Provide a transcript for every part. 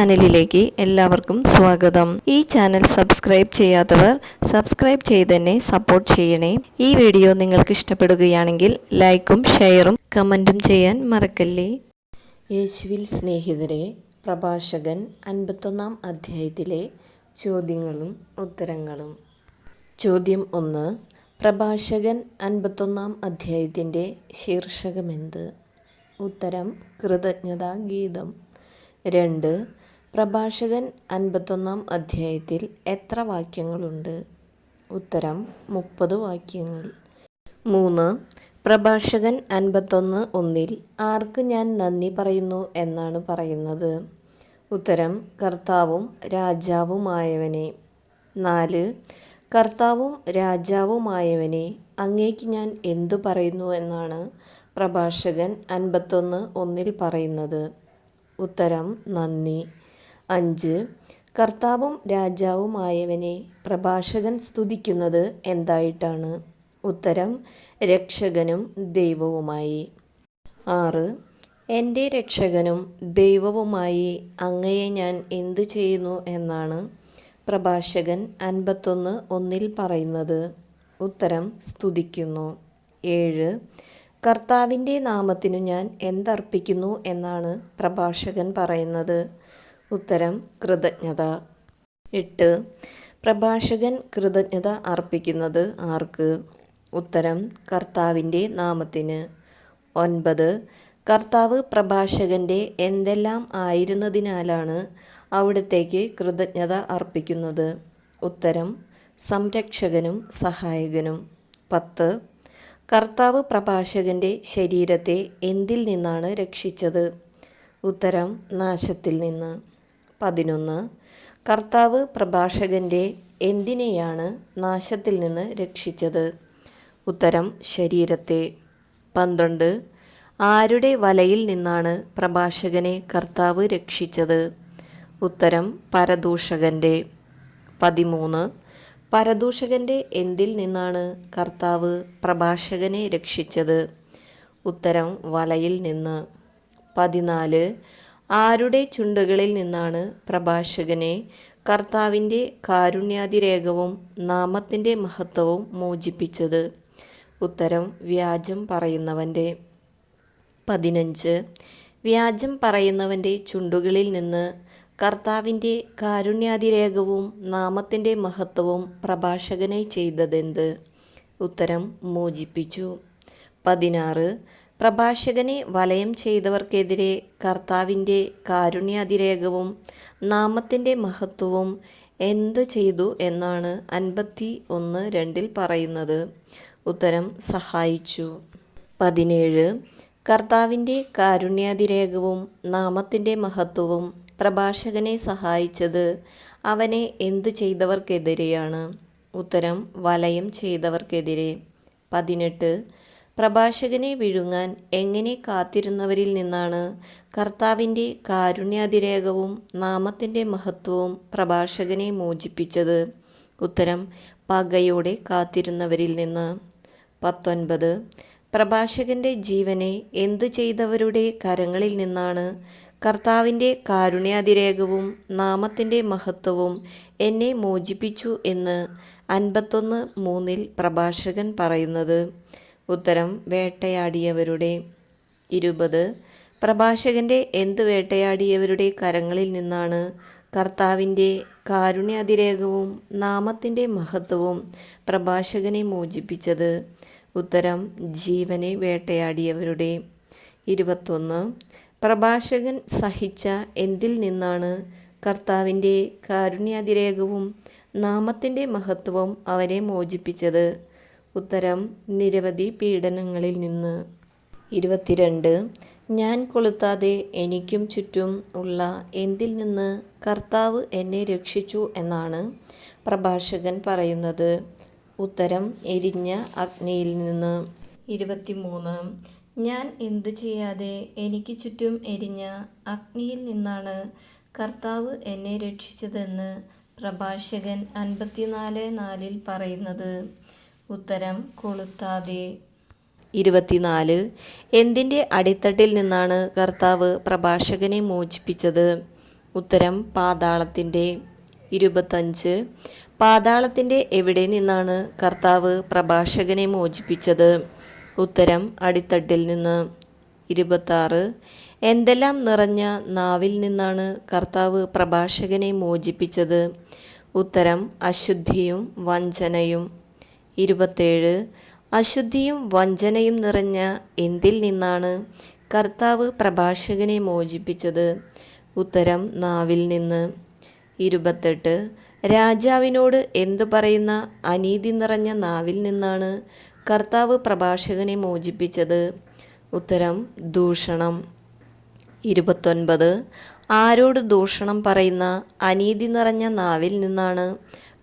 ചാനലിലേക്ക് എല്ലാവർക്കും സ്വാഗതം. ഈ ചാനൽ സബ്സ്ക്രൈബ് ചെയ്യാത്തവർ സബ്സ്ക്രൈബ് ചെയ്ത് തന്നെ സപ്പോർട്ട് ചെയ്യണേ. ഈ വീഡിയോ നിങ്ങൾക്ക് ഇഷ്ടപ്പെടുകയാണെങ്കിൽ ലൈക്കും ഷെയറും കമന്റും ചെയ്യാൻ മറക്കല്ലേ. യേശുവിൽ സ്നേഹിതരെ പ്രഭാഷകൻ അൻപത്തൊന്നാം അധ്യായത്തിലെ ചോദ്യങ്ങളും ഉത്തരങ്ങളും. ചോദ്യം ഒന്ന് പ്രഭാഷകൻ അൻപത്തൊന്നാം അധ്യായത്തിന്റെ ശീർഷകമെന്ത്? ഉത്തരം കൃതജ്ഞതാ ഗീതം രണ്ട് പ്രഭാഷകൻ അൻപത്തൊന്നാം അധ്യായത്തിൽ എത്ര വാക്യങ്ങളുണ്ട്? ഉത്തരം മുപ്പത് വാക്യങ്ങൾ. മൂന്ന് പ്രഭാഷകൻ അൻപത്തൊന്ന് ഒന്നിൽ ആർക്ക് ഞാൻ നന്ദി പറയുന്നു എന്നാണ് പറയുന്നത്? ഉത്തരം കർത്താവും രാജാവുമായവനെ. നാല് കർത്താവും രാജാവുമായവനെ അങ്ങേക്ക് ഞാൻ എന്തു പറയുന്നു എന്നാണ് പ്രഭാഷകൻ അൻപത്തൊന്ന് ഒന്നിൽ പറയുന്നത്. ഉത്തരം നന്ദി. അഞ്ച്. കർത്താവും രാജാവുമായവനെ പ്രഭാഷകൻ സ്തുതിക്കുന്നത് എന്തായിട്ടാണ്? ഉത്തരം രക്ഷകനും ദൈവവുമായി. ആറ്. എന്റെ രക്ഷകനും ദൈവവുമായി അങ്ങയെ ഞാൻ എന്തു ചെയ്യുന്നു എന്നാണ് പ്രഭാഷകൻ അൻപത്തൊന്ന് ഒന്നിൽ പറയുന്നത്. ഉത്തരം സ്തുതിക്കുന്നു. ഏഴ്. കർത്താവിന്റെ നാമത്തിനു ഞാൻ എന്തർപ്പിക്കുന്നു എന്നാണ് പ്രഭാഷകൻ പറയുന്നത്. ഉത്തരം കൃതജ്ഞത. എട്ട്. പ്രഭാഷകൻ കൃതജ്ഞത അർപ്പിക്കുന്നത് ആർക്ക്? ഉത്തരം കർത്താവിന്റെ നാമത്തിന്. ഒൻപത്. കർത്താവ് പ്രഭാഷകന്റെ എന്തെല്ലാം ആയിരുന്നതിനാലാണ് അവിടത്തേക്ക് കൃതജ്ഞത അർപ്പിക്കുന്നത്? ഉത്തരം സംരക്ഷകനും സഹായകനും. പത്ത്. കർത്താവ് പ്രഭാഷകന്റെ ശരീരത്തെ എന്തിൽ നിന്നാണ് രക്ഷിച്ചത്? ഉത്തരം നാശത്തിൽ നിന്ന്. പതിനൊന്ന്. കർത്താവ് പ്രഭാഷകന്റെ എന്തിനെയാണ് നാശത്തിൽ നിന്ന് രക്ഷിച്ചത്? ഉത്തരം ശരീരത്തെ. പന്ത്രണ്ട്. ആരുടെ വലയിൽ നിന്നാണ് പ്രഭാഷകനെ കർത്താവ് രക്ഷിച്ചത്? ഉത്തരം പരദൂഷകന്റെ പതിമൂന്ന്. പരദൂഷകന്റെ എന്തിൽ നിന്നാണ് കർത്താവ് പ്രഭാഷകനെ രക്ഷിച്ചത്? ഉത്തരം വലയിൽ നിന്ന്. പതിനാല്. ആരുടെ ചുണ്ടുകളിൽ നിന്നാണ് പ്രഭാഷകനെ? കർത്താവിന്റെ കാരുണ്യാതിരേഖവും നാമത്തിന്റെ മഹത്വവും മോചിപ്പിച്ചത്. ഉത്തരം വ്യാജം പറയുന്നവന്റെ. പതിനഞ്ച്. വ്യാജം പറയുന്നവന്റെ ചുണ്ടുകളിൽ നിന്ന് കർത്താവിന്റെ കാരുണ്യാതിരേഖവും നാമത്തിന്റെ മഹത്വവും പ്രഭാഷകനെ ചെയ്തതെന്ത്? ഉത്തരം മോചിപ്പിച്ചു. പതിനാറ്. പ്രഭാഷകനെ വലയം ചെയ്തവർക്കെതിരെ കർത്താവിന്റെ കാരുണ്യാതിരേകവും നാമത്തിന്റെ മഹത്വവും എന്ത് ചെയ്തു എന്നാണ് അൻപത്തി ഒന്ന് രണ്ടിൽ പറയുന്നത്. ഉത്തരം സഹായിച്ചു. പതിനേഴ് കർത്താവിന്റെ കാരുണ്യാതിരേകവും നാമത്തിന്റെ മഹത്വവും പ്രഭാഷകനെ സഹായിച്ചത് അവനെ എന്തു ചെയ്തവർക്കെതിരെയാണ്. ഉത്തരം വലയം ചെയ്തവർക്കെതിരെ. പതിനെട്ട് പ്രഭാഷകനെ വിഴുങ്ങാൻ എങ്ങനെ കാത്തിരുന്നവരിൽ നിന്നാണ് കർത്താവിന്റെ കാരുണ്യാതിരേകവും നാമത്തിന്റെ മഹത്വവും പ്രഭാഷകനെ മോചിപ്പിച്ചത്? ഉത്തരം പകയോടെ കാത്തിരുന്നവരിൽ നിന്ന്. പത്തൊൻപത് പ്രഭാഷകന്റെ ജീവനെ എന്തു ചെയ്തവരുടെ കരങ്ങളിൽ നിന്നാണ് കർത്താവിന്റെ കാരുണ്യാതിരേകവും നാമത്തിന്റെ മഹത്വവും എന്നെ മോചിപ്പിച്ചു എന്ന് അൻപത്തൊന്ന് മൂന്നിൽ പ്രഭാഷകൻ പറയുന്നത്. ഉത്തരം വേട്ടയാടിയവരുടെ ഇരുപത്. പ്രഭാഷകന്റെ എന്ത് വേട്ടയാടിയവരുടെ കരങ്ങളിൽ നിന്നാണ് കർത്താവിന്റെ കാരുണ്യാതിരേകവും നാമത്തിന്റെ മഹത്വവും പ്രഭാഷകനെ മോചിപ്പിച്ചത്? ഉത്തരം ജീവനെ വേട്ടയാടിയവരുടെ ഇരുപത്തൊന്ന്. പ്രഭാഷകൻ സഹിച്ച എന്തിൽ നിന്നാണ് കർത്താവിന്റെ കാരുണ്യാതിരേകവും നാമത്തിന്റെ മഹത്വവും അവരെ മോചിപ്പിച്ചത്? ഉത്തരം നിരവധി പീഡനങ്ങളിൽ നിന്ന്. ഇരുപത്തിരണ്ട്. ഞാൻ കൊളുത്താതെ എനിക്കും ചുറ്റും ഉള്ള എന്തിൽ നിന്ന് കർത്താവ് എന്നെ രക്ഷിച്ചു എന്നാണ് പ്രഭാഷകൻ പറയുന്നത്. ഉത്തരം എരിഞ്ഞ അഗ്നിയിൽ നിന്ന്. ഇരുപത്തിമൂന്ന്. ഞാൻ എന്തു ചെയ്യാതെ എനിക്ക് ചുറ്റും എരിഞ്ഞ അഗ്നിയിൽ നിന്നാണ് കർത്താവ് എന്നെ രക്ഷിച്ചതെന്ന് പ്രഭാഷകൻ അൻപത്തിനാല് നാലിൽ പറയുന്നത്. ഉത്തരം കൊളുത്താതെ. ഇരുപത്തിനാല്. എന്തിന്റെ അടിത്തട്ടിൽ നിന്നാണ് കർത്താവ് പ്രഭാഷകനെ മോചിപ്പിച്ചത്? ഉത്തരം പാതാളത്തിന്റെ ഇരുപത്തഞ്ച്. പാതാളത്തിന്റെ എവിടെ നിന്നാണ് കർത്താവ് പ്രഭാഷകനെ മോചിപ്പിച്ചത്? ഉത്തരം അടിത്തട്ടിൽ നിന്ന്. ഇരുപത്താറ്. എന്തെല്ലാം നിറഞ്ഞ നാവിൽ നിന്നാണ് കർത്താവ് പ്രഭാഷകനെ മോചിപ്പിച്ചത്? ഉത്തരം അശുദ്ധിയും വഞ്ചനയും. ഇരുപത്തേഴ്. അശുദ്ധിയും വഞ്ചനയും നിറഞ്ഞ എന്തിൽ നിന്നാണ് കർത്താവ് പ്രഭാഷകനെ മോചിപ്പിച്ചത്? ഉത്തരം നാവിൽ നിന്ന്. ഇരുപത്തെട്ട്. രാജാവിനോട് എന്തു പറയുന്ന അനീതി നിറഞ്ഞ നാവിൽ നിന്നാണ് കർത്താവ് പ്രഭാഷകനെ മോചിപ്പിച്ചത്? ഉത്തരം ദൂഷണം. ഇരുപത്തൊൻപത്. ആരോട് ദൂഷണം പറയുന്ന അനീതി നിറഞ്ഞ നാവിൽ നിന്നാണ്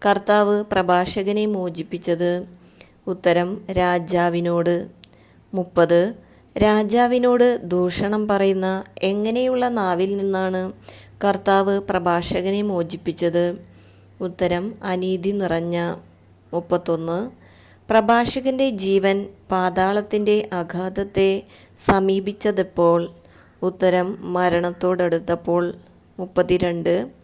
കർത്താവ് പ്രഭാഷകനെ മോചിപ്പിച്ചത് ഉത്തരം രാജാവിനോട്. മുപ്പത് രാജാവിനോട് ദൂഷണം പറയുന്ന എങ്ങനെയുള്ള നാവിൽ നിന്നാണ് കർത്താവ് പ്രഭാഷകനെ മോചിപ്പിച്ചത്? ഉത്തരം അനീതി നിറഞ്ഞ. മുപ്പത്തൊന്ന് പ്രഭാഷകന്റെ ജീവൻ പാതാളത്തിന്റെ അഘാതത്തെ സമീപിച്ചതെപ്പോൾ? ഉത്തരം മരണത്തോടടുത്തപ്പോൾ. മുപ്പത്തിരണ്ട്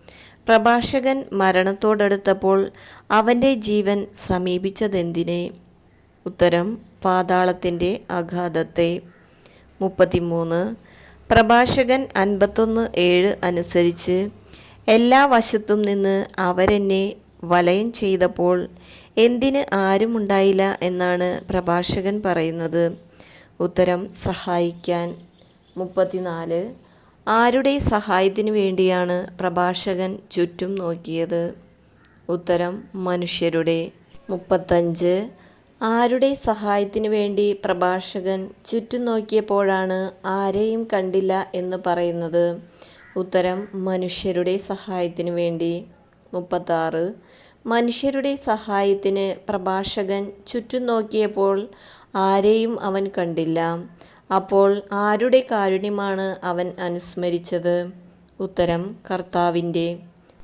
പ്രഭാഷകൻ മരണത്തോടടുത്തപ്പോൾ അവന്റെ ജീവൻ സമീപിച്ചതെന്തിനെ? ഉത്തരം പാതാളത്തിന്റെ അഗാധത്തെ മുപ്പത്തിമൂന്ന്. പ്രഭാഷകൻ അൻപത്തൊന്ന് ഏഴ് അനുസരിച്ച് എല്ലാ വശത്തും നിന്ന് അവരെന്നെ വലയം ചെയ്തപ്പോൾ എന്തിന് ആരുമുണ്ടായില്ല എന്നാണ് പ്രഭാഷകൻ പറയുന്നത്. ഉത്തരം സഹായിക്കാൻ. മുപ്പത്തിനാല്. ആരുടെ സഹായത്തിനു വേണ്ടിയാണ് പ്രഭാഷകൻ ചുറ്റും നോക്കിയത്? ഉത്തരം മനുഷ്യരുടെ. മുപ്പത്തഞ്ച്. ആരുടെ സഹായത്തിനു വേണ്ടി പ്രഭാഷകൻ ചുറ്റും നോക്കിയപ്പോഴാണ് ആരെയും കണ്ടില്ല എന്ന് പറയുന്നത്? ഉത്തരം മനുഷ്യരുടെ സഹായത്തിനു വേണ്ടി. മുപ്പത്താറ്. മനുഷ്യരുടെ സഹായത്തിന് പ്രഭാഷകൻ ചുറ്റും നോക്കിയപ്പോൾ ആരെയും അവൻ കണ്ടില്ല. അപ്പോൾ ആരുടെ കാരുണ്യമാണ് അവൻ അനുസ്മരിച്ചത്? ഉത്തരം കർത്താവിന്റെ.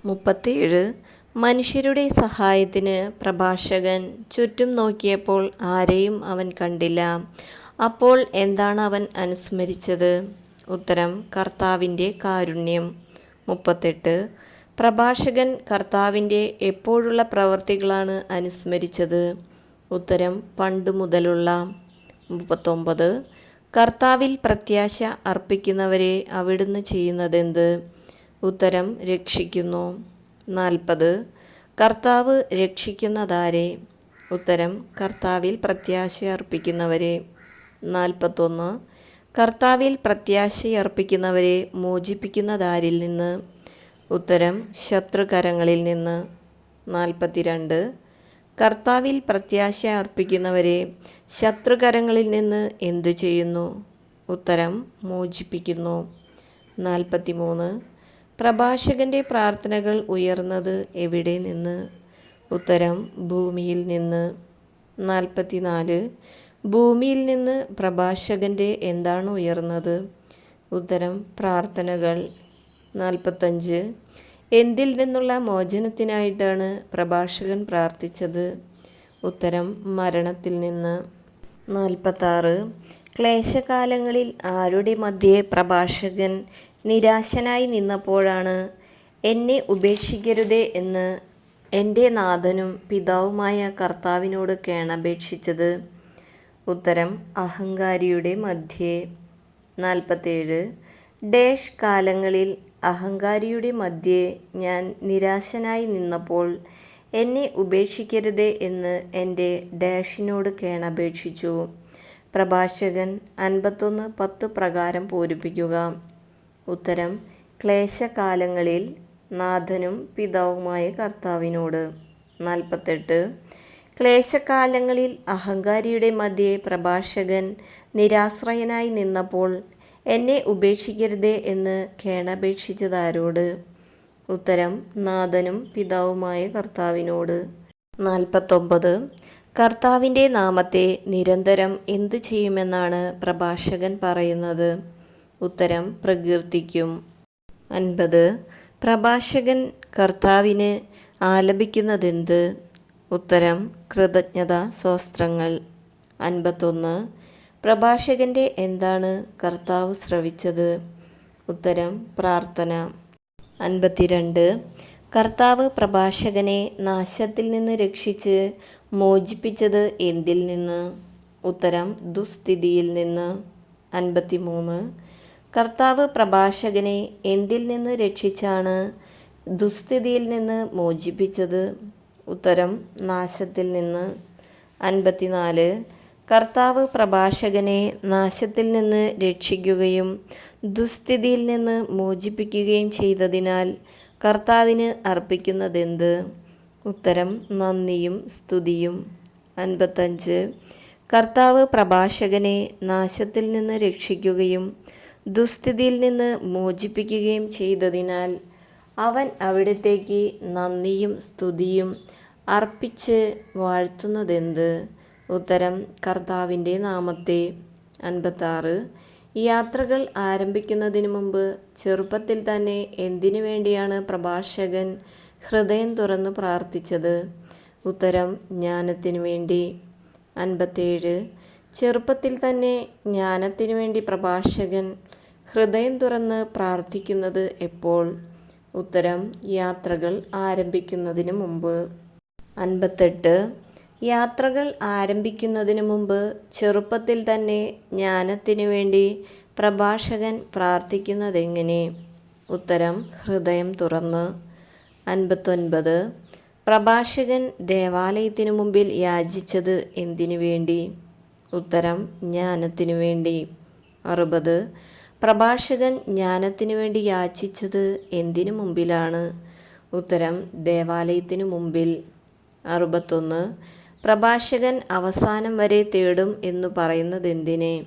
മുപ്പത്തേഴ് മനുഷ്യരുടെ സഹായത്തിന് പ്രഭാഷകൻ ചുറ്റും നോക്കിയപ്പോൾ ആരെയും അവൻ കണ്ടില്ല. അപ്പോൾ എന്താണ് അവൻ അനുസ്മരിച്ചത്? ഉത്തരം കർത്താവിന്റെ കാരുണ്യം. മുപ്പത്തെട്ട്. പ്രഭാഷകൻ കർത്താവിന്റെ എപ്പോഴുള്ള പ്രവർത്തികളാണ് അനുസ്മരിച്ചത്? ഉത്തരം പണ്ട് മുതലുള്ള. മുപ്പത്തൊമ്പത്. കർത്താവിൽ പ്രത്യാശ അർപ്പിക്കുന്നവരെ അവിടുന്ന് ചെയ്യുന്നതെന്ത്? ഉത്തരം രക്ഷിക്കുന്നു. നാൽപ്പത് കർത്താവ് രക്ഷിക്കുന്നതാരെ? ഉത്തരം കർത്താവിൽ പ്രത്യാശ അർപ്പിക്കുന്നവരെ. നാൽപ്പത്തൊന്ന് കർത്താവിൽ പ്രത്യാശയർപ്പിക്കുന്നവരെ മോചിപ്പിക്കുന്നതാരിൽ നിന്ന്? ഉത്തരം ശത്രുകരങ്ങളിൽ നിന്ന്. നാൽപ്പത്തിരണ്ട് കർത്താവിൽ പ്രത്യാശ അർപ്പിക്കുന്നവരെ ശത്രുകരങ്ങളിൽ നിന്ന് എന്തു ചെയ്യുന്നു? ഉത്തരം മോചിപ്പിക്കുന്നു. നാൽപ്പത്തിമൂന്ന്. പ്രഭാഷകന്റെ പ്രാർത്ഥനകൾ ഉയർന്നത് എവിടെ നിന്ന്? ഉത്തരം ഭൂമിയിൽ നിന്ന്. നാൽപ്പത്തിനാല്. ഭൂമിയിൽ നിന്ന് പ്രഭാഷകന്റെ എന്താണ് ഉയർന്നത്? ഉത്തരം പ്രാർത്ഥനകൾ. നാൽപ്പത്തഞ്ച്. എന്തിൽ നിന്നുള്ള മോചനത്തിനായിട്ടാണ് പ്രഭാഷകൻ പ്രാർത്ഥിച്ചത്? ഉത്തരം മരണത്തിൽ നിന്ന്. നാൽപ്പത്താറ്. ക്ലേശകാലങ്ങളിൽ ആരുടെ മധ്യേ പ്രഭാഷകൻ നിരാശനായി നിന്നപ്പോഴാണ് എന്നെ ഉപേക്ഷിക്കരുതേ എന്ന് എന്റെ നാഥനും പിതാവുമായ കർത്താവിനോട് കേണപേക്ഷിച്ചത്? ഉത്തരം അഹങ്കാരിയുടെ മധ്യേ. നാൽപ്പത്തേഴ്. ഡേഷ് കാലങ്ങളിൽ അഹങ്കാരിയുടെ മധ്യേ ഞാൻ നിരാശനായി നിന്നപ്പോൾ എന്നെ ഉപേക്ഷിക്കരുതേ എന്ന് എന്റെ ഡാഷിനോട് കേണപേക്ഷിച്ചു. പ്രഭാഷകൻ അൻപത്തൊന്ന് പത്ത് പ്രകാരം പൂരിപ്പിക്കുക. ഉത്തരം ക്ലേശകാലങ്ങളിൽ നാഥനും പിതാവുമായ കർത്താവിനോട്. നാൽപ്പത്തെട്ട് ക്ലേശകാലങ്ങളിൽ അഹങ്കാരിയുടെ മധ്യേ പ്രഭാഷകൻ നിരാശ്രയനായി നിന്നപ്പോൾ എന്നെ ഉപേക്ഷിക്കരുതേ എന്ന് കേണപേക്ഷിച്ചതാരോട്? ഉത്തരം നാഥനും പിതാവുമായ കർത്താവിനോട്. നാൽപ്പത്തൊമ്പത്. കർത്താവിന്റെ നാമത്തെ നിരന്തരം എന്തു ചെയ്യുമെന്നാണ് പ്രഭാഷകൻ പറയുന്നത്? ഉത്തരം പ്രകീർത്തിക്കും. അൻപത്. പ്രഭാഷകൻ കർത്താവിന് ആലപിക്കുന്നതെന്ത്? ഉത്തരം കൃതജ്ഞത സ്വസ്ത്രങ്ങൾ അൻപത്തൊന്ന്. പ്രഭാഷകന്റെ എന്താണ് കർത്താവ് ശ്രവിച്ചത്? ഉത്തരം പ്രാർത്ഥന. അൻപത്തിരണ്ട്. കർത്താവ് പ്രഭാഷകനെ നാശത്തിൽ നിന്ന് രക്ഷിച്ച് മോചിപ്പിച്ചത് എന്തിൽ നിന്ന്? ഉത്തരം ദുസ്ഥിതിയിൽ നിന്ന്. അൻപത്തിമൂന്ന്. കർത്താവ് പ്രഭാഷകനെ എന്തിൽ നിന്ന് രക്ഷിച്ചാണ് ദുസ്ഥിതിയിൽ നിന്ന് മോചിപ്പിച്ചത്? ഉത്തരം നാശത്തിൽ നിന്ന്. അൻപത്തിനാല്. കർത്താവ് പ്രഭാഷകനെ നാശത്തിൽ നിന്ന് രക്ഷിക്കുകയും ദുസ്ഥിതിയിൽ നിന്ന് മോചിപ്പിക്കുകയും ചെയ്തതിനാൽ കർത്താവിന് അർപ്പിക്കുന്നതെന്ത്? ഉത്തരം നന്ദിയും സ്തുതിയും. അൻപത്തഞ്ച്. കർത്താവ് പ്രഭാഷകനെ നാശത്തിൽ നിന്ന് രക്ഷിക്കുകയും ദുസ്ഥിതിയിൽ നിന്ന് മോചിപ്പിക്കുകയും ചെയ്തതിനാൽ അവൻ അവിടത്തേക്ക് നന്ദിയും സ്തുതിയും അർപ്പിച്ച് വാഴ്ത്തുന്നതെന്ത്? ഉത്തരം കർത്താവിന്റെ നാമത്തെ. അൻപത്താറ്. യാത്രകൾ ആരംഭിക്കുന്നതിന് മുമ്പ് ചെറുപ്പത്തിൽ തന്നെ എന്തിനു വേണ്ടിയാണ് പ്രഭാഷകൻ ഹൃദയം തുറന്ന് പ്രാർത്ഥിച്ചത്? ഉത്തരം ജ്ഞാനത്തിനു വേണ്ടി. അൻപത്തേഴ്. ചെറുപ്പത്തിൽ തന്നെ ജ്ഞാനത്തിനു വേണ്ടി പ്രഭാഷകൻ ഹൃദയം തുറന്ന് പ്രാർത്ഥിക്കുന്നത് എപ്പോൾ? ഉത്തരം യാത്രകൾ ആരംഭിക്കുന്നതിന് മുമ്പ്. അൻപത്തെട്ട്. യാത്രകൾ ആരംഭിക്കുന്നതിന് മുമ്പ് ചെറുപ്പത്തിൽ തന്നെ ജ്ഞാനത്തിനു വേണ്ടി പ്രഭാഷകൻ പ്രാർത്ഥിക്കുന്നതെങ്ങനെ? ഉത്തരം ഹൃദയം തുറന്ന്. അൻപത്തൊൻപത്. പ്രഭാഷകൻ ദേവാലയത്തിനു മുമ്പിൽ യാചിച്ചത് എന്തിനു വേണ്ടി? ഉത്തരം ജ്ഞാനത്തിനു വേണ്ടി. അറുപത്. പ്രഭാഷകൻ ജ്ഞാനത്തിനു വേണ്ടി യാചിച്ചത് എന്തിനു മുമ്പിലാണ്? ഉത്തരം ദേവാലയത്തിനു മുമ്പിൽ. അറുപത്തൊന്ന്. പ്രഭാഷകൻ അവസാനം വരെ തേടും എന്നു പറയുന്നതെന്തിനെ?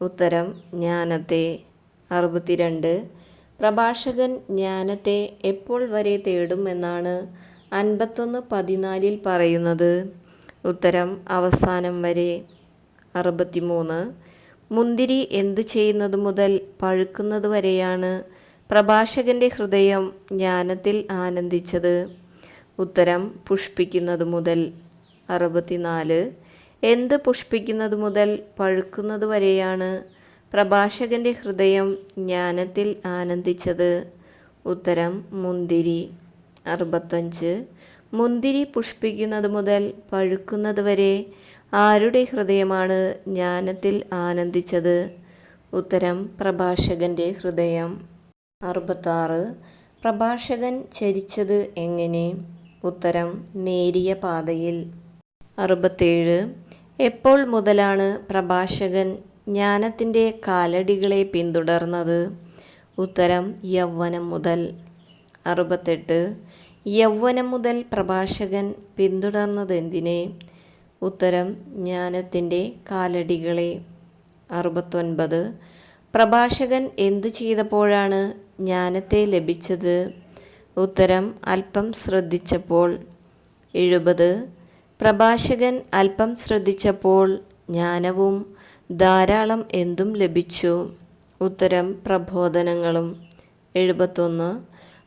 ഉത്തരം ജ്ഞാനത്തെ. അറുപത്തിരണ്ട്. പ്രഭാഷകൻ ജ്ഞാനത്തെ എപ്പോൾ വരെ തേടും എന്നാണ് അൻപത്തൊന്ന് പതിനാലിൽ പറയുന്നത്. ഉത്തരം അവസാനം വരെ. അറുപത്തിമൂന്ന്. മുന്തിരി എന്തു ചെയ്യുന്നത് മുതൽ പഴുക്കുന്നത് വരെയാണ് പ്രഭാഷകന്റെ ഹൃദയം ജ്ഞാനത്തിൽ ആനന്ദിച്ചത്. ഉത്തരം പുഷ്പിക്കുന്നത് മുതൽ അറുപത്തിനാല്. എന്ത് പുഷ്പിക്കുന്നത് മുതൽ പഴുക്കുന്നത് വരെയാണ് പ്രഭാഷകന്റെ ഹൃദയം ജ്ഞാനത്തിൽ ആനന്ദിച്ചത്. ഉത്തരം മുന്തിരി. അറുപത്തഞ്ച്. മുന്തിരി പുഷ്പിക്കുന്നത് മുതൽ പഴുക്കുന്നത് വരെ ആരുടെ ഹൃദയമാണ് ജ്ഞാനത്തിൽ ആനന്ദിച്ചത്? ഉത്തരം പ്രഭാഷകന്റെ ഹൃദയം. അറുപത്താറ്. പ്രഭാഷകൻ ചരിച്ചത് എങ്ങനെ? ഉത്തരം നേരിയ പാതയിൽ. അറുപത്തേഴ്. എപ്പോൾ മുതലാണ് പ്രഭാഷകൻ ജ്ഞാനത്തിന്റെ കാലടികളെ പിന്തുടർന്നത്? ഉത്തരം യൗവനം മുതൽ. അറുപത്തെട്ട്. യൗവനം മുതൽ പ്രഭാഷകൻ പിന്തുടർന്നതെന്തിനെ? ഉത്തരം ജ്ഞാനത്തിന്റെ കാലടികളെ. അറുപത്തൊൻപത്. പ്രഭാഷകൻ എന്തു ചെയ്തപ്പോഴാണ് ജ്ഞാനത്തെ ലഭിച്ചത്? ഉത്തരം അല്പം ശ്രദ്ധിച്ചപ്പോൾ. എഴുപത്. പ്രഭാഷകൻ അല്പം ശ്രദ്ധിച്ചപ്പോൾ ജ്ഞാനവും ധാരാളം എന്തും ലഭിച്ചു. ഉത്തരം പ്രബോധനങ്ങളും. എഴുപത്തൊന്ന്.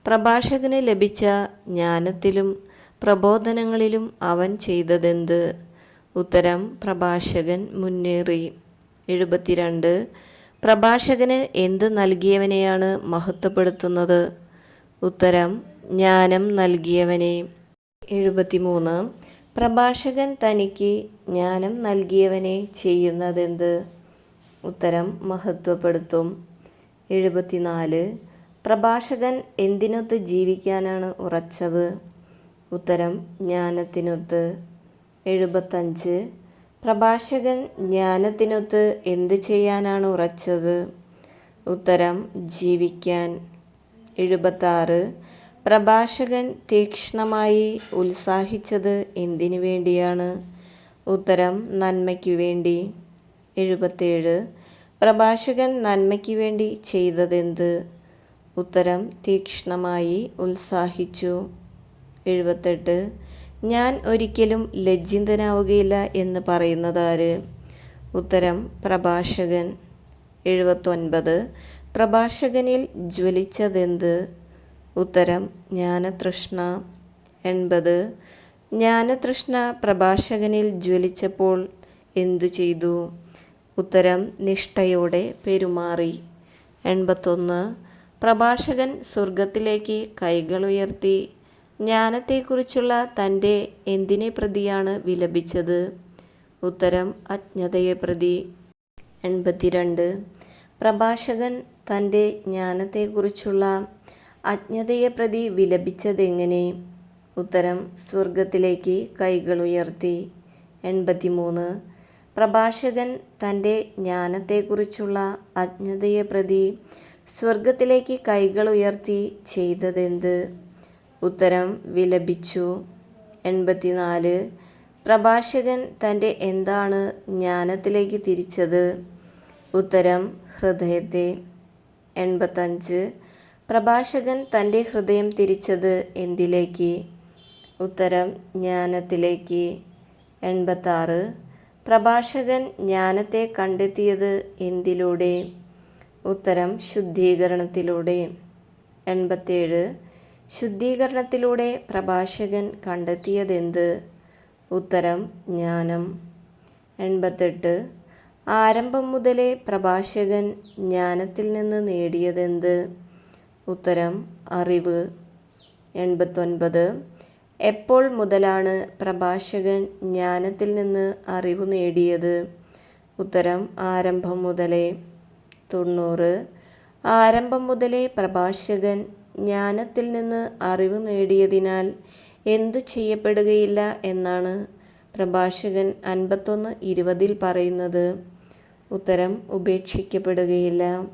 പ്രഭാഷകന് ലഭിച്ച ജ്ഞാനത്തിലും പ്രബോധനങ്ങളിലും അവൻ ചെയ്തതെന്ത്? ഉത്തരം പ്രഭാഷകൻ മുന്നേറി. എഴുപത്തിരണ്ട്. പ്രഭാഷകന് എന്ത് നൽകിയവനെയാണ് മഹത്വപ്പെടുത്തുന്നത്? ഉത്തരം ജ്ഞാനം നൽകിയവനെ. എഴുപത്തിമൂന്ന്. പ്രഭാഷകൻ തനിക്ക് ജ്ഞാനം നൽകിയവനെ ചെയ്യുന്നതെന്ത്? ഉത്തരം മഹത്വപ്പെടുത്തും. എഴുപത്തിനാല്. പ്രഭാഷകൻ എന്തിനൊത്ത് ജീവിക്കാനാണ് ഉറച്ചത്? ഉത്തരം ജ്ഞാനത്തിനൊത്ത്. എഴുപത്തഞ്ച്. പ്രഭാഷകൻ ജ്ഞാനത്തിനൊത്ത് എന്ത് ചെയ്യാനാണ് ഉറച്ചത്? ഉത്തരം ജീവിക്കാൻ. എഴുപത്താറ്. പ്രഭാഷകൻ തീക്ഷ്ണമായി ഉത്സാഹിച്ചത് എന്തിനു വേണ്ടിയാണ്? ഉത്തരം നന്മയ്ക്കു വേണ്ടി. എഴുപത്തേഴ് പ്രഭാഷകൻ നന്മയ്ക്ക് വേണ്ടി ചെയ്തതെന്ത്? ഉത്തരം തീക്ഷ്ണമായി ഉത്സാഹിച്ചു. എഴുപത്തെട്ട്. ഞാൻ ഒരിക്കലും ലജ്ജിന്തനാവുകയില്ല എന്ന് പറയുന്നതാര്? ഉത്തരം പ്രഭാഷകൻ. എഴുപത്തൊൻപത്. പ്രഭാഷകനിൽ ജ്വലിച്ചതെന്ത്? ഉത്തരം ജ്ഞാനതൃഷ്ണ. എൺപത്. ജ്ഞാനതൃഷ്ണ പ്രഭാഷകനിൽ ജ്വലിച്ചപ്പോൾ എന്തു ചെയ്തു? ഉത്തരം നിഷ്ഠയോടെ പെരുമാറി. എൺപത്തൊന്ന്. പ്രഭാഷകൻ സ്വർഗത്തിലേക്ക് കൈകളുയർത്തി ജ്ഞാനത്തെക്കുറിച്ചുള്ള തന്റെ എന്തിനെ പ്രതിയാണ് വിലപിച്ചത്? ഉത്തരം അജ്ഞതയെ പ്രതി. എൺപത്തിരണ്ട്. പ്രഭാഷകൻ തന്റെ ജ്ഞാനത്തെക്കുറിച്ചുള്ള അജ്ഞതയെ പ്രതി വിലപിച്ചതെങ്ങനെ? ഉത്തരം സ്വർഗത്തിലേക്ക് കൈകളുയർത്തി എൺപത്തിമൂന്ന്. പ്രഭാഷകൻ തന്റെ ജ്ഞാനത്തെക്കുറിച്ചുള്ള അജ്ഞതയെ പ്രതി സ്വർഗത്തിലേക്ക് കൈകളുയർത്തി ചെയ്തതെന്ത്? ഉത്തരം വിലപിച്ചു. എൺപത്തിനാല്. പ്രഭാഷകൻ തന്റെ എന്താണ് ജ്ഞാനത്തിലേക്ക് തിരിച്ചത്? ഉത്തരം ഹൃദയത്തെ. എൺപത്തഞ്ച്. പ്രഭാഷകൻ തന്റെ ഹൃദയം തിരിച്ചത് എന്തിലേക്ക്? ഉത്തരം ജ്ഞാനത്തിലേക്ക്. എൺപത്താറ്. പ്രഭാഷകൻ ജ്ഞാനത്തെ കണ്ടെത്തിയത് എന്തിലൂടെ? ഉത്തരം ശുദ്ധീകരണത്തിലൂടെ. എൺപത്തേഴ്. ശുദ്ധീകരണത്തിലൂടെ പ്രഭാഷകൻ കണ്ടെത്തിയതെന്ത്? ഉത്തരം ജ്ഞാനം. എൺപത്തെട്ട്. ആരംഭം മുതലേ പ്രഭാഷകൻ ജ്ഞാനത്തിൽ നിന്ന് നേടിയതെന്ത്? ഉത്തരം അറിവ്. എൺപത്തൊൻപത്. എപ്പോൾ മുതലാണ് പ്രഭാഷകൻ ജ്ഞാനത്തിൽ നിന്ന് അറിവ് നേടിയത്? ഉത്തരം ആരംഭം മുതലേ. തൊണ്ണൂറ്. ആരംഭം മുതലേ പ്രഭാഷകൻ ജ്ഞാനത്തിൽ നിന്ന് അറിവ് നേടിയതിനാൽ എന്തു ചെയ്യപ്പെടുകയില്ല എന്നാണ് പ്രഭാഷകൻ അൻപത്തൊന്ന് ഇരുപതിൽ പറയുന്നത്. ഉത്തരം ഉപേക്ഷിക്കപ്പെടുകയില്ല.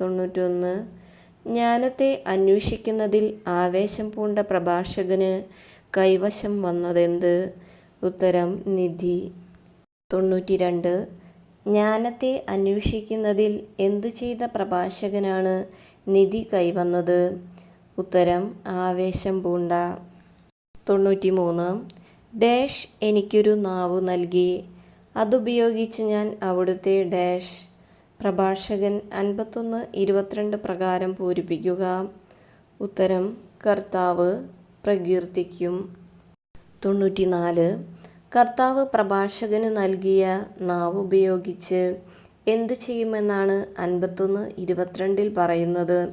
തൊണ്ണൂറ്റൊന്ന്. ജ്ഞാനത്തെ അന്വേഷിക്കുന്നതിൽ ആവേശം പൂണ്ട പ്രഭാഷകന് കൈവശം വന്നതെന്ത്? ഉത്തരം നിധി. തൊണ്ണൂറ്റി രണ്ട് ജ്ഞാനത്തെ അന്വേഷിക്കുന്നതിൽ എന്തു ചെയ്ത പ്രഭാഷകനാണ് നിധി കൈവന്നത്? ഉത്തരം ആവേശം പൂണ്ട. തൊണ്ണൂറ്റി മൂന്ന് ഡാഷ് എനിക്കൊരു നാവ് നൽകി. അതുപയോഗിച്ച് ഞാൻ അവിടുത്തെ ഡാഷ് പ്രഭാഷകൻ അൻപത്തൊന്ന് ഇരുപത്തിരണ്ട് പ്രകാരം പൂരിപ്പിക്കുക. ഉത്തരം കർത്താവ് പ്രകീർത്തിക്കും. തൊണ്ണൂറ്റിനാല് കർത്താവ് പ്രഭാഷകന് നൽകിയ നാവ് ഉപയോഗിച്ച് എന്തു ചെയ്യുമെന്നാണ് അൻപത്തൊന്ന് ഇരുപത്തിരണ്ടിൽ പറയുന്നത്.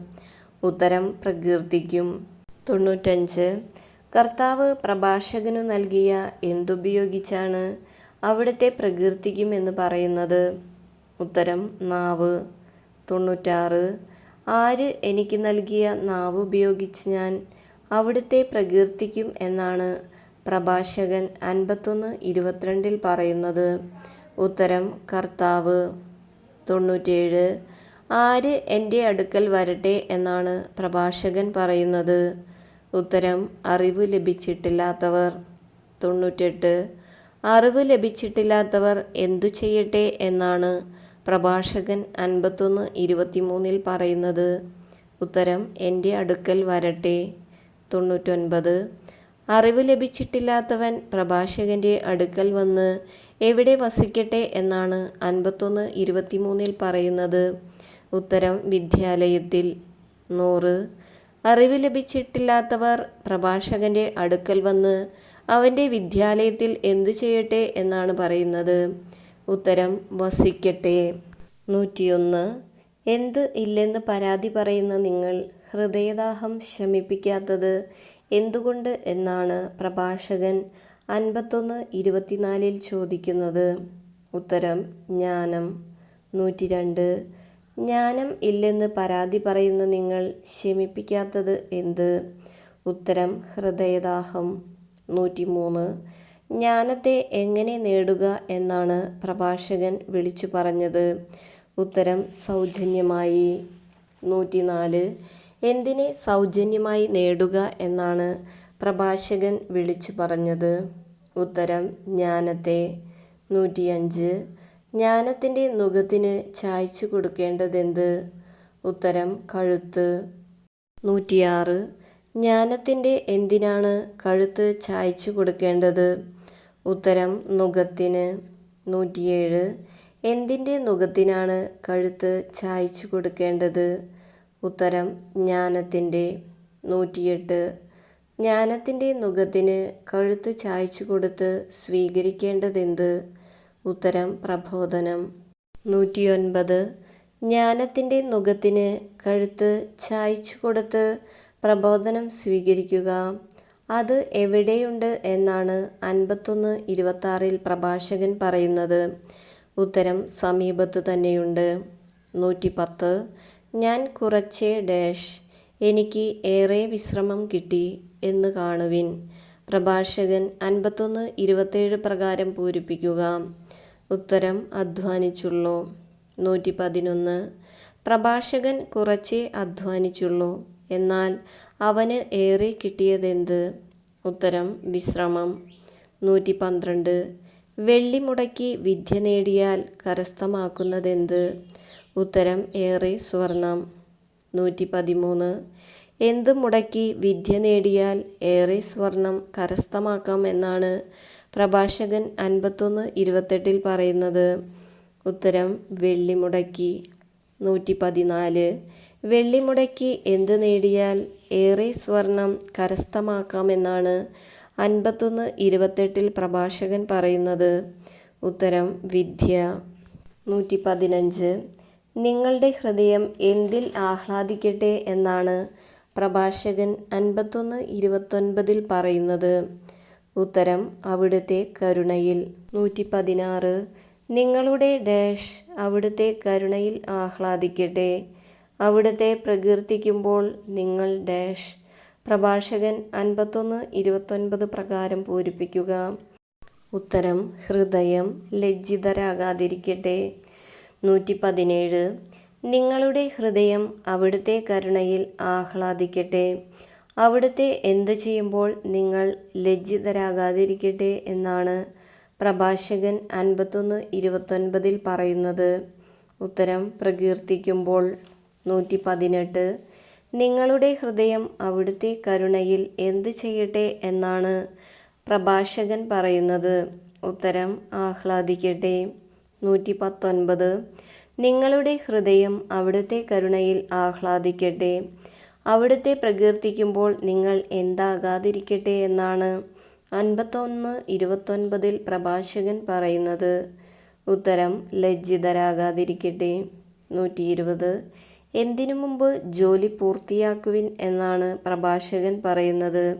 ഉത്തരം പ്രകീർത്തിക്കും. തൊണ്ണൂറ്റഞ്ച് കർത്താവ് പ്രഭാഷകനു നൽകിയ എന്തുപയോഗിച്ചാണ് അവിടുത്തെ പ്രകീർത്തിക്കും എന്ന് പറയുന്നത്? ഉത്തരം നാവ്. തൊണ്ണൂറ്റാറ്. ആര് എനിക്ക് നൽകിയ നാവ് ഉപയോഗിച്ച് ഞാൻ അവിടുത്തെ പ്രകീർത്തിക്കും എന്നാണ് പ്രഭാഷകൻ അൻപത്തൊന്ന് ഇരുപത്തിരണ്ടിൽ പറയുന്നത്. ഉത്തരം കർത്താവ്. തൊണ്ണൂറ്റേഴ്. ആര് എന്റെ അടുക്കൽ വരട്ടെ എന്നാണ് പ്രഭാഷകൻ പറയുന്നത്. ഉത്തരം അറിവ് ലഭിച്ചിട്ടില്ലാത്തവർ. തൊണ്ണൂറ്റെട്ട്. അറിവ് ലഭിച്ചിട്ടില്ലാത്തവർ എന്തു ചെയ്യട്ടെ എന്നാണ് പ്രഭാഷകൻ അൻപത്തൊന്ന് ഇരുപത്തിമൂന്നിൽ പറയുന്നത് ഉത്തരം എന്റെ അടുക്കൽ വരട്ടെ. തൊണ്ണൂറ്റൊൻപത്. അറിവ് ലഭിച്ചിട്ടില്ലാത്തവൻ പ്രഭാഷകന്റെ അടുക്കൽ വന്ന് എവിടെ വസിക്കട്ടെ എന്നാണ് അൻപത്തൊന്ന് ഇരുപത്തിമൂന്നിൽ പറയുന്നത്. ഉത്തരം വിദ്യാലയത്തിൽ. നൂറ്. അറിവ് ലഭിച്ചിട്ടില്ലാത്തവർ പ്രഭാഷകന്റെ അടുക്കൽ വന്ന് അവന്റെ വിദ്യാലയത്തിൽ എന്തു ചെയ്യട്ടെ എന്നാണ് പറയുന്നത്. ഉത്തരം വസിക്കട്ടെ. നൂറ്റിയൊന്ന്. എന്ത് ഇല്ലെന്ന് പരാതി പറയുന്ന നിങ്ങൾ ഹൃദയദാഹം ശമിപ്പിക്കാത്തത് എന്തുകൊണ്ട് എന്നാണ് പ്രഭാഷകൻ അൻപത്തൊന്ന് ഇരുപത്തിനാലിൽ ചോദിക്കുന്നത്. ഉത്തരം ജ്ഞാനം. നൂറ്റി രണ്ട് ജ്ഞാനം ഇല്ലെന്ന് പരാതി പറയുന്ന നിങ്ങൾ ശമിപ്പിക്കാത്തത് എന്ത്? ഉത്തരം ഹൃദയദാഹം. നൂറ്റിമൂന്ന്. ജ്ഞാനത്തെ എങ്ങനെ നേടുക എന്നാണ് പ്രഭാഷകൻ വിളിച്ചു പറഞ്ഞത്. ഉത്തരം സൗജന്യമായി. നൂറ്റിനാല്. എന്തിനെ സൗജന്യമായി നേടുക എന്നാണ് പ്രഭാഷകൻ വിളിച്ചു പറഞ്ഞത്. ഉത്തരം ജ്ഞാനത്തെ. നൂറ്റിയഞ്ച്. ജ്ഞാനത്തിന്റെ നുഖത്തിന് ചായച്ചു കൊടുക്കേണ്ടതെന്ത്? ഉത്തരം കഴുത്ത്. നൂറ്റിയാറ്. ജ്ഞാനത്തിന്റെ എന്തിനാണ് കഴുത്ത് ചായച്ചു കൊടുക്കേണ്ടത്? ഉത്തരം നുഖത്തിന് നൂറ്റിയേഴ്. എന്തിന്റെ നുഖത്തിനാണ് കഴുത്ത് ചായച്ചു കൊടുക്കേണ്ടത്? ഉത്തരം ജ്ഞാനത്തിന്റെ നൂറ്റിയെട്ട്. ജ്ഞാനത്തിന്റെ നുഖത്തിന് കഴുത്ത് ചായച്ചു കൊടുത്ത് സ്വീകരിക്കേണ്ടതെന്ത്? ഉത്തരം പ്രബോധനം. നൂറ്റിയൊൻപത്. ജ്ഞാനത്തിന്റെ നുകത്തിന് കഴുത്ത് ചായ്ച്ചു കൊടുത്ത് പ്രബോധനം സ്വീകരിക്കുക. അത് എവിടെയുണ്ട് എന്നാണ് അൻപത്തൊന്ന് ഇരുപത്താറിൽ പ്രഭാഷകൻ പറയുന്നത്. ഉത്തരം സമീപത്ത് തന്നെയുണ്ട്. നൂറ്റി പത്ത് ഞാൻ കുറച്ചേ ഡാഷ്. എനിക്ക് ഏറെ വിശ്രമം കിട്ടി എന്ന് കാണുവിൻ. പ്രഭാഷകൻ അൻപത്തൊന്ന് ഇരുപത്തേഴ് പ്രകാരം പൂരിപ്പിക്കുക. ഉത്തരം അധ്വാനിച്ചുള്ളൂ. നൂറ്റി പതിനൊന്ന് പ്രഭാഷകൻ കുറച്ചേ അധ്വാനിച്ചുള്ളൂ. എന്നാൽ അവന് ഏറെ കിട്ടിയതെന്ത്? ഉത്തരം വിശ്രമം. നൂറ്റി പന്ത്രണ്ട് വെള്ളി മുടക്കി വിദ്യ നേടിയാൽ കരസ്ഥമാക്കുന്നതെന്ത്? ഉത്തരം ഏറെ സ്വർണം. നൂറ്റി പതിമൂന്ന് എന്ത് മുടക്കി വിദ്യ നേടിയാൽ ഏറെ സ്വർണം കരസ്ഥമാക്കാം എന്നാണ് പ്രഭാഷകൻ അൻപത്തൊന്ന് ഇരുപത്തെട്ടിൽ പറയുന്നത്. ഉത്തരം വെള്ളി മുടക്കി. നൂറ്റി പതിനാല് വെള്ളി മുടക്കി എന്ത് നേടിയാൽ ഏറെ സ്വർണം കരസ്ഥമാക്കാമെന്നാണ് അൻപത്തൊന്ന് ഇരുപത്തെട്ടിൽ പ്രഭാഷകൻ പറയുന്നത്. ഉത്തരം വിദ്യ. നൂറ്റി പതിനഞ്ച് നിങ്ങളുടെ ഹൃദയം എന്തിൽ ആഹ്ലാദിക്കട്ടെ എന്നാണ് പ്രഭാഷകൻ അൻപത്തൊന്ന് ഇരുപത്തൊൻപതിൽ പറയുന്നത്. ഉത്തരം അവിടുത്തെ കരുണയിൽ. നൂറ്റി പതിനാറ് നിങ്ങളുടെ ഡാഷ് അവിടുത്തെ കരുണയിൽ ആഹ്ലാദിക്കട്ടെ. അവിടുത്തെ പ്രകീർത്തിക്കുമ്പോൾ നിങ്ങൾ ഡാഷ്. പ്രഭാഷകൻ അൻപത്തൊന്ന് ഇരുപത്തൊൻപത് പ്രകാരം പൂരിപ്പിക്കുക. ഉത്തരം ഹൃദയം ലജ്ജിതരാകാതിരിക്കട്ടെ. നൂറ്റി പതിനേഴ് നിങ്ങളുടെ ഹൃദയം അവിടുത്തെ കരുണയിൽ ആഹ്ലാദിക്കട്ടെ. അവിടുത്തെ എന്ത് ചെയ്യുമ്പോൾ നിങ്ങൾ ലജ്ജിതരാകാതിരിക്കട്ടെ എന്നാണ് പ്രഭാഷകൻ അൻപത്തൊന്ന് ഇരുപത്തൊൻപതിൽ പറയുന്നത്. ഉത്തരം പ്രകീർത്തിക്കുമ്പോൾ. നൂറ്റി പതിനെട്ട് നിങ്ങളുടെ ഹൃദയം അവിടുത്തെ കരുണയിൽ എന്ത് ചെയ്യട്ടെ എന്നാണ് പ്രഭാഷകൻ പറയുന്നത്. ഉത്തരം ആഹ്ലാദിക്കട്ടെ. നൂറ്റി പത്തൊൻപത് നിങ്ങളുടെ ഹൃദയം അവിടുത്തെ കരുണയിൽ ആഹ്ലാദിക്കട്ടെ. അവിടുത്തെ പ്രകീർത്തിക്കുമ്പോൾ നിങ്ങൾ എന്താകാതിരിക്കട്ടെ എന്നാണ് അൻപത്തൊന്ന് ഇരുപത്തൊൻപതിൽ പ്രഭാഷകൻ പറയുന്നത്. ഉത്തരം ലജ്ജിതരാകാതിരിക്കട്ടെ. നൂറ്റി ഇരുപത് എന്തിനു മുമ്പ് ജോലി പൂർത്തിയാക്കുവിൻ എന്നാണ് പ്രഭാഷകൻ പറയുന്നത്?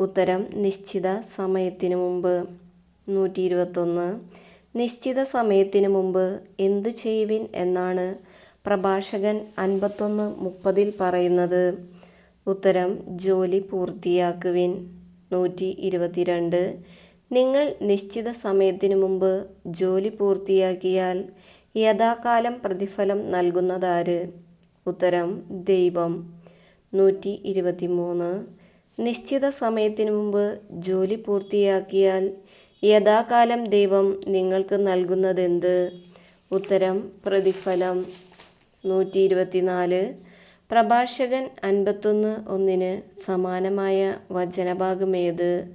ഉത്തരം നിശ്ചിത സമയത്തിനു മുമ്പ്. നൂറ്റി ഇരുപത്തൊന്ന് നിശ്ചിത സമയത്തിനു മുമ്പ് എന്തു ചെയ്യുവിൻ എന്നാണ് പ്രഭാഷകൻ അൻപത്തൊന്ന് മുപ്പതിൽ പറയുന്നത്. ഉത്തരം ജോലി പൂർത്തിയാക്കുവിൻ. നൂറ്റി ഇരുപത്തിരണ്ട് നിങ്ങൾ നിശ്ചിത സമയത്തിനു മുമ്പ് ജോലി പൂർത്തിയാക്കിയാൽ യഥാകാലം പ്രതിഫലം നൽകുന്നതാര്? ഉത്തരം ദൈവം. നൂറ്റി ഇരുപത്തി മൂന്ന് നിശ്ചിത സമയത്തിന് മുമ്പ് ജോലി പൂർത്തിയാക്കിയാൽ യഥാകാലം ദൈവം നിങ്ങൾക്ക് നൽകുന്നതെന്ത്? ഉത്തരം പ്രതിഫലം. നൂറ്റി ഇരുപത്തിനാല് പ്രഭാഷകൻ അൻപത്തൊന്ന് ഒന്നിന് സമാനമായ വചനഭാഗമേത്?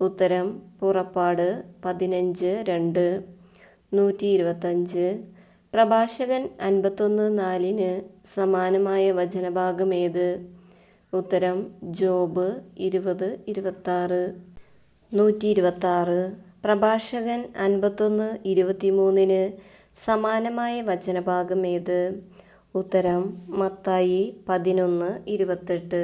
ഉത്തരം പുറപ്പാട് പതിനഞ്ച് രണ്ട്. നൂറ്റി ഇരുപത്തഞ്ച് പ്രഭാഷകൻ അൻപത്തൊന്ന് നാലിന് സമാനമായ വചനഭാഗം ഏത് ഉത്തരം ജോബ് ഇരുപത് ഇരുപത്താറ്. നൂറ്റി ഇരുപത്താറ് പ്രഭാഷകൻ അൻപത്തൊന്ന് ഇരുപത്തിമൂന്നിന് സമാനമായ വചനഭാഗം ഏത് ഉത്തരം മത്തായി പതിനൊന്ന് ഇരുപത്തെട്ട്.